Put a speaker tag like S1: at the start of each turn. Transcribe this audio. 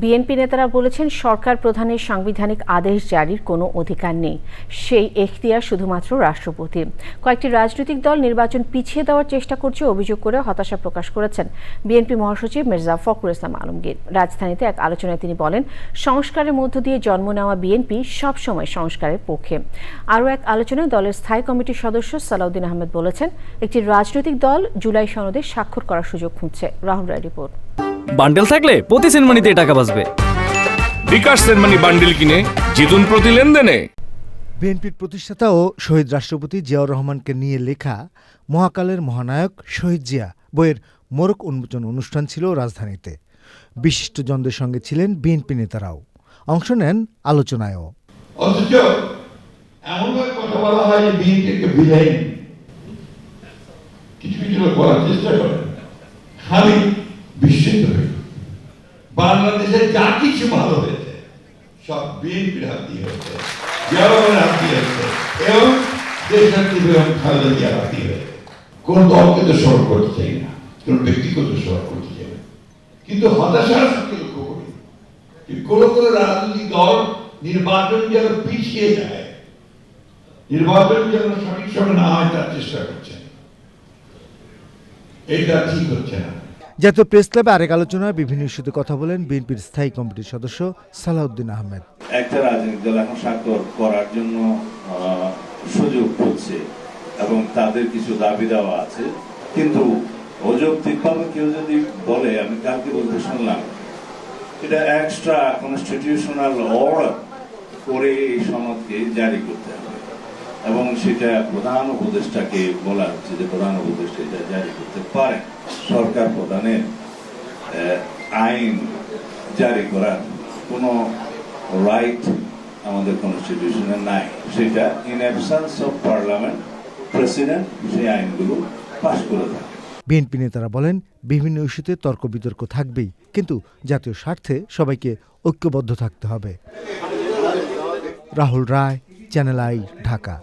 S1: BNP নেতারা বলেছেন, সরকার প্রধানের সাংবিধানিক আদেশ জারির কোনো অধিকার নেই। সেই এখতিয়ার শুধুমাত্র রাষ্ট্রপতির কয়েকটি রাজনৈতিক দল নির্বাচন পিছিয়ে দেওয়ার চেষ্টা করছে অভিযোগ করে হতাশা প্রকাশ করেছেন বিএনপি মহাসচিব মির্জা ফখরুল ইসলাম আলমগীর। রাজধানীতে এক আলোচনায় তিনি বলেন, সংস্কারের মধ্য দিয়ে জন্ম নেওয়া বিএনপি সবসময় সংস্কারের পক্ষে। আরও এক আলোচনায় দলের স্থায়ী কমিটির সদস্য সালাউদ্দিন আহমেদ বলেছেন, একটি রাজনৈতিক দল জুলাই সনদে স্বাক্ষর করার সুযোগ খুঁজছে। রাহুল রায় রিপোর্ট।
S2: বান্ডেল থাকলে প্রতি সিনেমানিতে টাকা বাঁচবে।
S3: বিকাশ সেনমানি বান্ডিল কিনে জিতুন প্রতি লেনদেনে।
S4: বিএনপির প্রতিষ্ঠাতা ও শহীদ রাষ্ট্রপতি জিয়াউর রহমানকে নিয়ে লেখা মহাকালের মহানায়ক শহীদ জিয়া বইয়ের মোড়ক উন্মোচন অনুষ্ঠান ছিল রাজধানীতে। বিশিষ্টজনদের সঙ্গে ছিলেন বিএনপি নেতারাও। অংশ নেন আলোচনায়ও।
S5: অথচ এমনভাবে কথা বলা হয় যে বিএনপিকে কিছু কিছু লোক বলার চেষ্টা করে। আমি বিস্মিত হই বাংলাদেশে যা কিছু ভালো হয়েছে, সব বিএনপির হাত হয়েছে হাত হয়েছে, এবং খালেদা জিয়ার হাত হয়েছে। কোন দলকে তো স্মরণ করতে চাই না, কোন ব্যক্তিগত স্মরণ করতে চাই না। কিন্তু হতাশার সঙ্গে লক্ষ্য করি যে কোন কোন রাজনৈতিক দল নির্বাচন যেন পিছিয়ে যায়, নির্বাচন যেন সঠিক সময় না হয়, তার চেষ্টা করছেন এটা ঠিক হচ্ছে না।
S4: জাতীয় প্রেস ক্লাবে আরেক আলোচনায় বিভিন্ন ইস্যুতে কথা বলেন বিএনপির স্থায়ী কমিটির সদস্য সালাউদ্দিন আহমেদ।
S6: একটা রাজনৈতিক দল এখন স্বাক্ষর করার জন্য সুযোগ খুঁজছে এবং তাদের কিছু দাবি দেওয়া আছে। কিন্তু অযৌক্তিকভাবে কেউ যদি বলে, আমি কালকে বলতে শুনলাম, এটা এক্সট্রা কনস্টিটিউশনাল অর্ডার করে এই সনদকে জারি করতে হবে। এবং সেটা প্রধান উপদেষ্টাকে বলা হচ্ছে যে প্রধান উপদেষ্টা এটা জারি করতে পারেন সরকার প্রধানের আইন জারি করার কোনো রাইট আমাদের কনস্টিটিউশনে নাই। সেটা in absence of parliament president সেই আইনগুলো পাশ করে থাকে
S4: বিএনপি নেতারা বলেন, বিভিন্ন ইস্যুতে তর্ক বিতর্ক থাকবেই, কিন্তু জাতীয় স্বার্থে সবাইকে ঐক্যবদ্ধ থাকতে হবে। Rahul Roy, channel I, Dhaka.